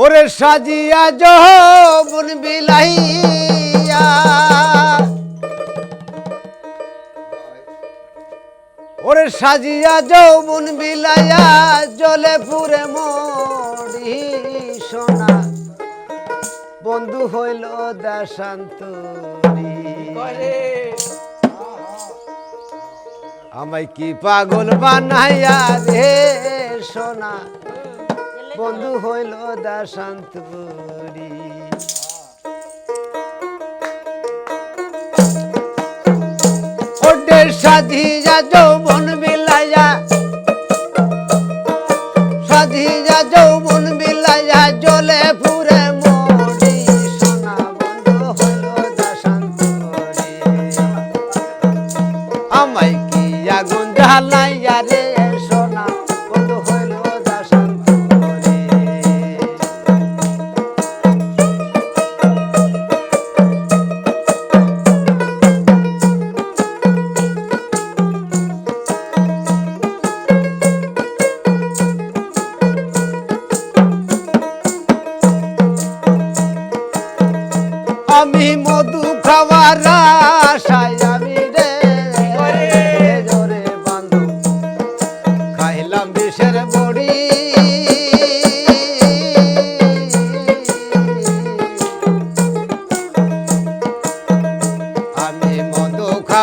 ওরে সাজিয়া যৌবন বিলাইয়া। ওরে সাজিয়া যৌবন বিলাইয়া, জলে পুরে মরি সোনা। বন্ধু হইল দাসান্তরি আমায় কি পাগল বানাইয়া রে সোনা? বন্ধু হইল দাসান্তরি ওটে সাধিয়া যৌবন বিলাইয়া সাধিয়া যৌবন বিলাইয়া জলে পুরে মরি সোনা। বন্ধু হইল দাসান্তরি আমায় কি আগুন জ্বালাইয়া রে?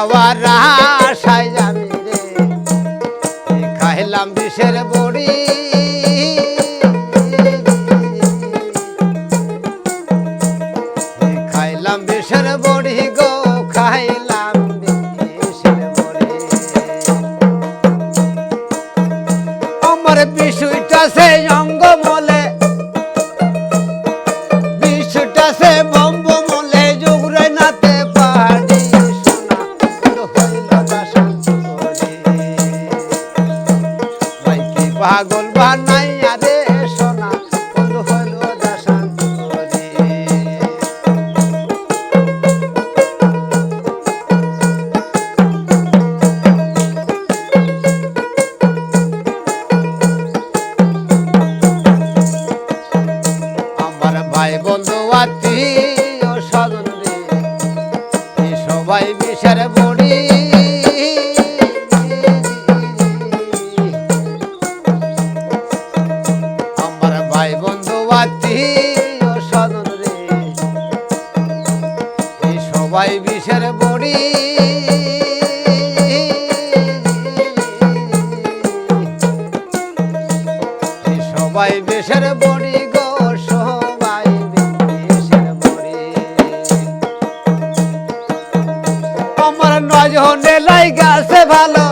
মধু খাওয়ার আশায় আমি রে। খাইলাম বিষের সবাই বিষের বড়ি। সবাই বেশের বড়ি সবাই বেশের বড়ি। নজনে ভালো,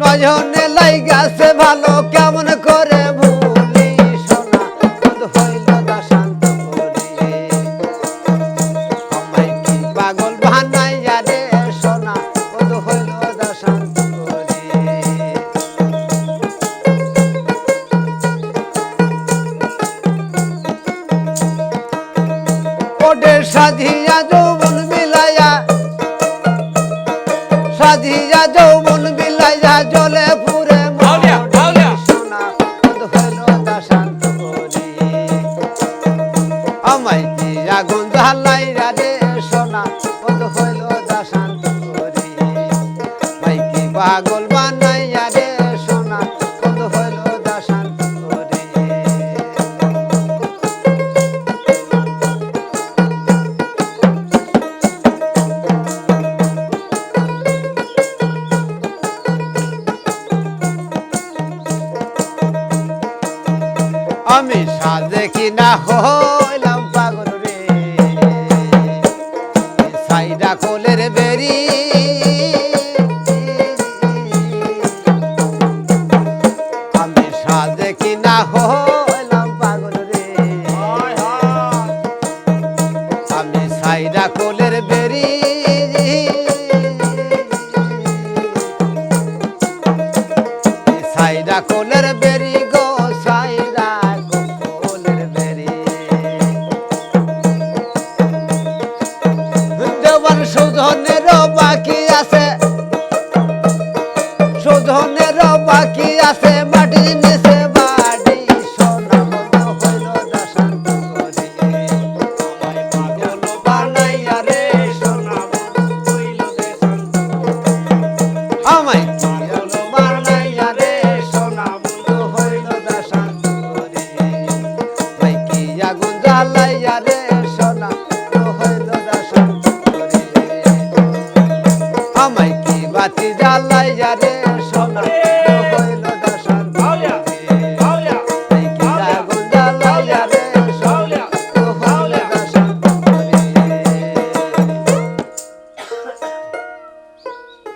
নজনে লাই ভালো, কেমন সাধিয়া যৌবন বিলাইয়া সাধিয়া যৌবন বিলাইয়া জলে পুরে আউলিয়া, আউলিয়া। সোনা বন্ধু হইল দাসান্ত করি আমায় কি আগুন জ্বালাইয়া রে সোনা বন্ধু হইল দাসান্ত করি মাই পাগল আমি সাজে কিনা হইলাম পাগল রে। সাইডা কোলের বেরি। আমি সাজে কিনা হইলাম পাগল রে। আমি সাইডা কোলের বেরি। বাকি আছে মাটির